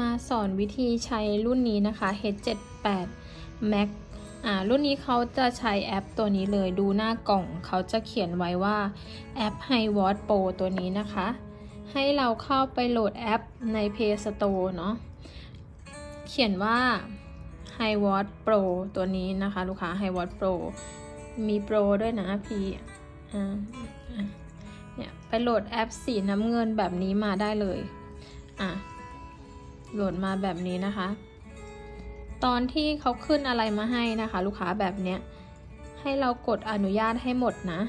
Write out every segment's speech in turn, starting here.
มาสอนวิธีใช้รุ่นนี้นะคะ H78 Max อ่ารุ่นนี้เขาจะใช้แอปตัวนี้เลยดูหน้ากล่องเขาจะเขียนไว้ว่าแอป h i w a t Pro ตัวนี้นะคะ ให้เราเข้าไปโหลดแอปใน Play Store เนาะเขียนว่า h i w a t Pro ตัวนี้นะคะลูกค้า h i w a t Pro มีโปรด้วยนะพี่อ่าเนี่ยไปโหลดแอปสีน้ำเงินแบบนี้มาได้เลยอะ หลดมาแบบนี้นะคะ ตอนที่เขาขึ้นอะไรมาให้นะคะ ลูกค้าแบบเนี้ยให้เรากดอนุญาตให้หมดนะ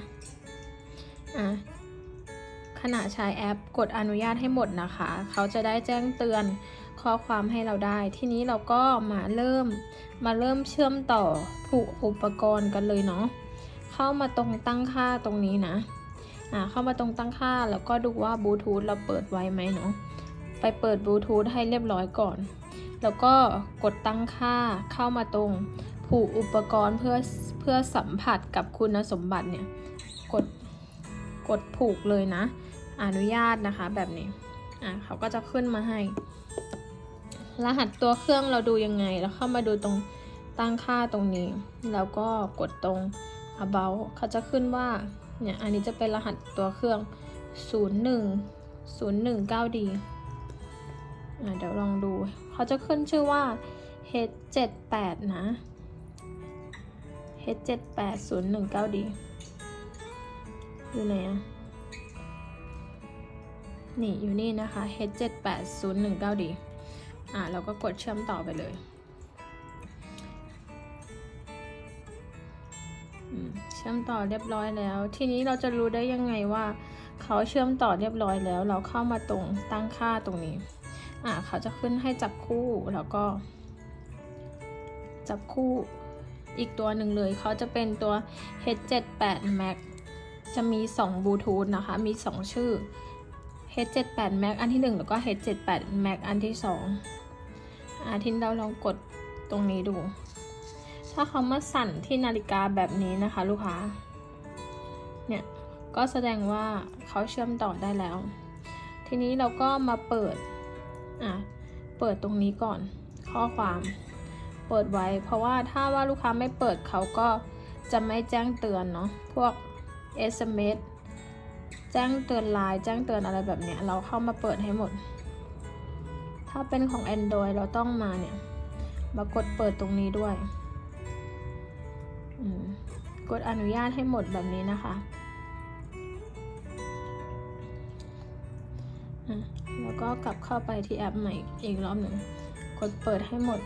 อะขณะใช้แอปกดอนุญาตให้หมดนะคะ เขาจะได้แจ้งเตือนข้อความให้เราได้ ทีนี้เราก็มาเริ่มมาเริ่มเชื่อมต่อผูกอุปกรณ์กันเลยเนาะ เข้ามาตรงตั้งค่าตรงนี้นะ อ่าเข้ามาตรงตั้งค่าแล้วก็ดูว่าบลูทูธเราเปิดไว้ไหมเนาะ ไปเปิดบลูทูธให้เรียบร้อยก่อน แล้วก็กดตั้งค่าเข้ามาตรง ผูกอุปกรณ์เพื่อเพื่อสัมผัสกับคุณสมบัติเนี่ย กดกดผูกเลยนะ อนุญาตนะคะแบบนี้ อะเขาก็จะขึ้นมาให้ รหัสตัวเครื่องเราดูยังไงแล้วเข้ามาดูตรงตั้งค่าตรงนี้ แล้วก็กดตรง about เขาจะขึ้นว่า เนี่ย อันนี้จะเป็นรหัสตัวเครื่อง 01 019D อะ เดี๋ยวลองดู เขาจะขึ้นชื่อว่า H78 นะ H78019D อยู่ไหนอะนี่อยู่นี่นะคะ H78019D อะเราก็กดเชื่อมต่อไปเลยเชื่อมต่อเรียบร้อยแล้ว ทีนี้เราจะรู้ได้ยังไงว่า เขาเชื่อมต่อเรียบร้อยแล้ว เราเข้ามาตรงตั้งค่าตรงนี้ อ่าเขาจะขึ้นให้จับคู่แล้วก็ จับคู่อีกตัวหนึ่งเลยเขาจะเป็นตัว H78 Max จะมี2บลูทูธนะคะ มี 2 ชื่อ H78 Max อันที่ 1 แล้วก็ H78 Max อันที่ 2อาทีนี้เราลองกดตรงนี้ดู ถ้าเขามาสั่นที่นาฬิกาแบบนี้นะคะลูกค้า เนี่ย ก็แสดงว่าเขาเชื่อมต่อได้แล้ว ทีนี้เราก็มาเปิด อะเปิดตรงนี้ก่อน ข้อความเปิดไว้ เพราะว่าถ้าว่าลูกค้าไม่เปิดเขาก็จะไม่แจ้งเตือนเนาะพวก SMS แจ้งเตือนไลน์แจ้งเตือนอะไรแบบเนี้ยเราเข้ามาเปิดให้หมด ถ้าเป็นของ Android เราต้องมาเนี่ยมากดเปิดตรงนี้ด้วยกดอนุญาตให้หมดแบบนี้นะคะ ก็กลับเข้าไปที่แอปใหม่อีกรอบหนึ่ง กดเปิดให้หมด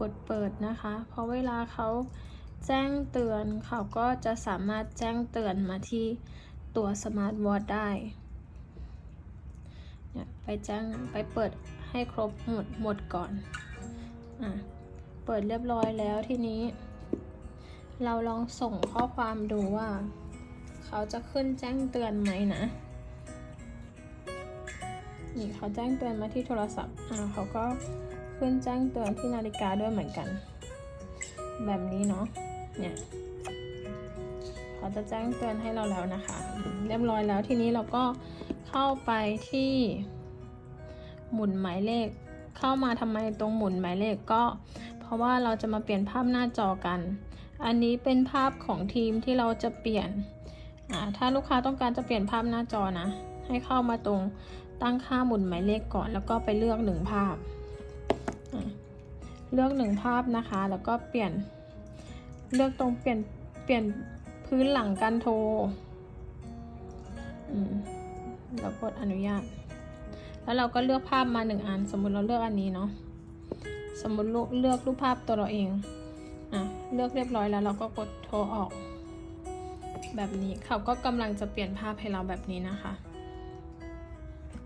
กดเปิดนะคะ เพราะเวลาเขาแจ้งเตือนเขาก็จะสามารถแจ้งเตือนมาที่ตัวสมาร์ทวอทได้ ไปแจ้งไปเปิดให้ครบหมดหมดก่อน อะ เปิดเรียบร้อยแล้วทีนี้ เราลองส่งข้อความดูว่า เขาจะขึ้นแจ้งเตือนไหมนะ นี่เขาแจ้งเตือนมาที่โทรศัพท์อ่าเขาก็ขึ้นแจ้งเตือนที่นาฬิกาด้วยเหมือนกัน แบบนี้เนาะ เนี่ยเขาจะแจ้งเตือนให้เราแล้วนะคะ เรียบร้อยแล้วทีนี้เราก็เข้าไปที่หมุนหมายเลข เข้ามาทำไมตรงหมุนหมายเลขก็ เพราะว่าเราจะมาเปลี่ยนภาพหน้าจอกัน อันนี้เป็นภาพของทีมที่เราจะเปลี่ยน ถ้าลูกค้าต้องการจะเปลี่ยนภาพหน้าจอนะ ให้เข้ามาตรงตั้งค่าหมุนหมายเลขก่อน แล้วก็ไปเลือกหนึ่งภาพ เลือกหนึ่งภาพนะคะ แล้วก็เปลี่ยน เลือกตรงเปลี่ยนเปลี่ยนพื้นหลังการโทรแล้วกดอนุญาต แล้วเราก็เลือกภาพมาหนึ่งอัน สมมุติเราเลือกอันนี้เนาะ สมมุติเลือกรูปภาพตัวเราเอง เลือกเรียบร้อยแล้วเราก็กดโทรออก แบบนี้เขาก็กำลังจะเปลี่ยนภาพให้เราแบบนี้นะคะ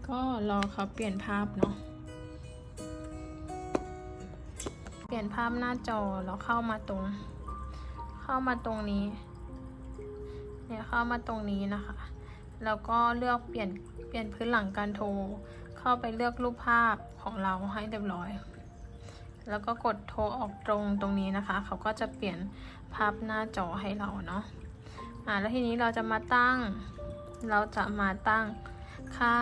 ก็รอเขาเปลี่ยนภาพเนาะเปลี่ยนภาพหน้าจอแล้วเข้ามาตรง เข้ามาตรงนี้เนี่ยเข้ามาตรงนี้นะคะแล้วก็เลือกเปลี่ยนเปลี่ยนพื้นหลังการโทร เข้าไปเลือกรูปภาพของเราให้เรียบร้อย แล้วก็กดโทรออกตรงตรงนี้นะคะ เขาก็จะเปลี่ยนภาพหน้าจอให้เราเนาะอ่าแล้วทีนี้เราจะมาตั้ง เราจะมาตั้งค่า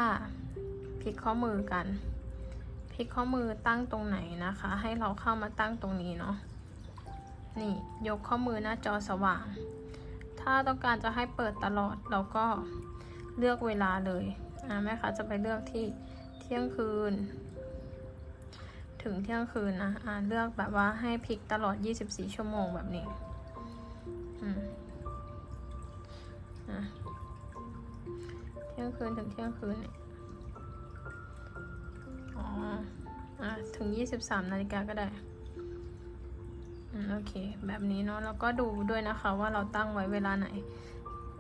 พลิกข้อมือกันพลิกข้อมือตั้งตรงไหนนะคะ ให้เราเข้ามาตั้งตรงนี้เนาะนี่ยกข้อมือหน้าจอสว่าง ถ้าต้องการจะให้เปิดตลอดเราก็เลือกเวลาเลยอ่าแม่คะจะไปเลือกที่เที่ยงคืน ถึงเที่ยงคืนนะอ่าเลือกแบบว่าให้พลิกตลอด 24 ชั่วโมงแบบนี้อืมอะเที่ยงคืนถึงเที่ยงคืนเนี่ยอ๋ออะถึง 23 นาฬิกาก็ได้อืมโอเค แบบนี้เนาะแล้วก็ดูด้วยนะคะว่าเราตั้งไว้เวลาไหน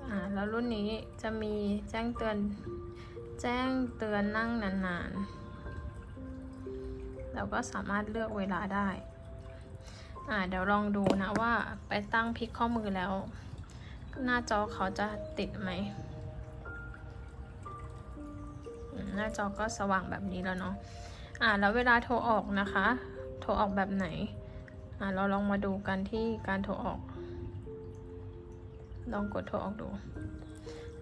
อ่าแล้วรุ่นนี้จะมีแจ้งเตือน แจ้งเตือนนั่งนานๆ เราก็สามารถเลือกเวลาได้ อ่าเดี๋ยวลองดูนะว่าไปตั้งพลิกข้อมือแล้ว หน้าจอเขาจะติดไหม หน้าจอก็สว่างแบบนี้แล้วเนาะ อ่าแล้วเวลาโทรออกนะคะ โทรออกแบบไหน อ่าเราลองมาดูกันที่การโทรออก ลองกดโทรออกดู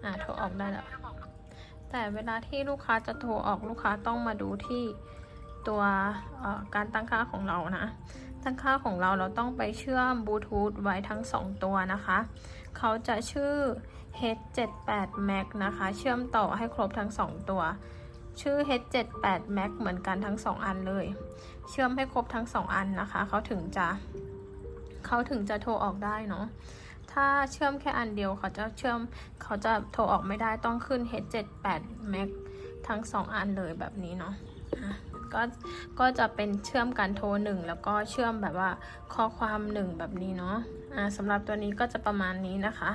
อ่าโทรออกได้แล้วแต่เวลาที่ลูกค้าจะโทรออกลูกค้าต้องมาดูที่ ตัวการตั้งค่าของเรานะ ตั้งค่าของเราเราต้องไปเชื่อมบลูทูธไว้ทั้ง 2 ตัวนะคะ เขาจะชื่อ H78 Max นะคะ เชื่อมต่อให้ครบทั้ง 2 ตัว ชื่อ H78 Max เหมือนกันทั้ง 2 อันเลย เชื่อมให้ครบทั้ง 2 อันนะคะ เขาถึงจะเขาถึงจะโทรออกได้เนาะถ้าเชื่อมแค่อันเดียวเขาจะเชื่อมเขาจะโทรออกไม่ได้ต้องขึ้น H78 Max ทั้ง 2 อันเลยแบบนี้เนาะ ก็ก็จะเป็นเชื่อมการโทรหนึ่งแล้วก็เชื่อมแบบว่าข้อความหนึ่งแบบนี้เนาะอ่าสำหรับตัวนี้ก็จะประมาณนี้นะคะ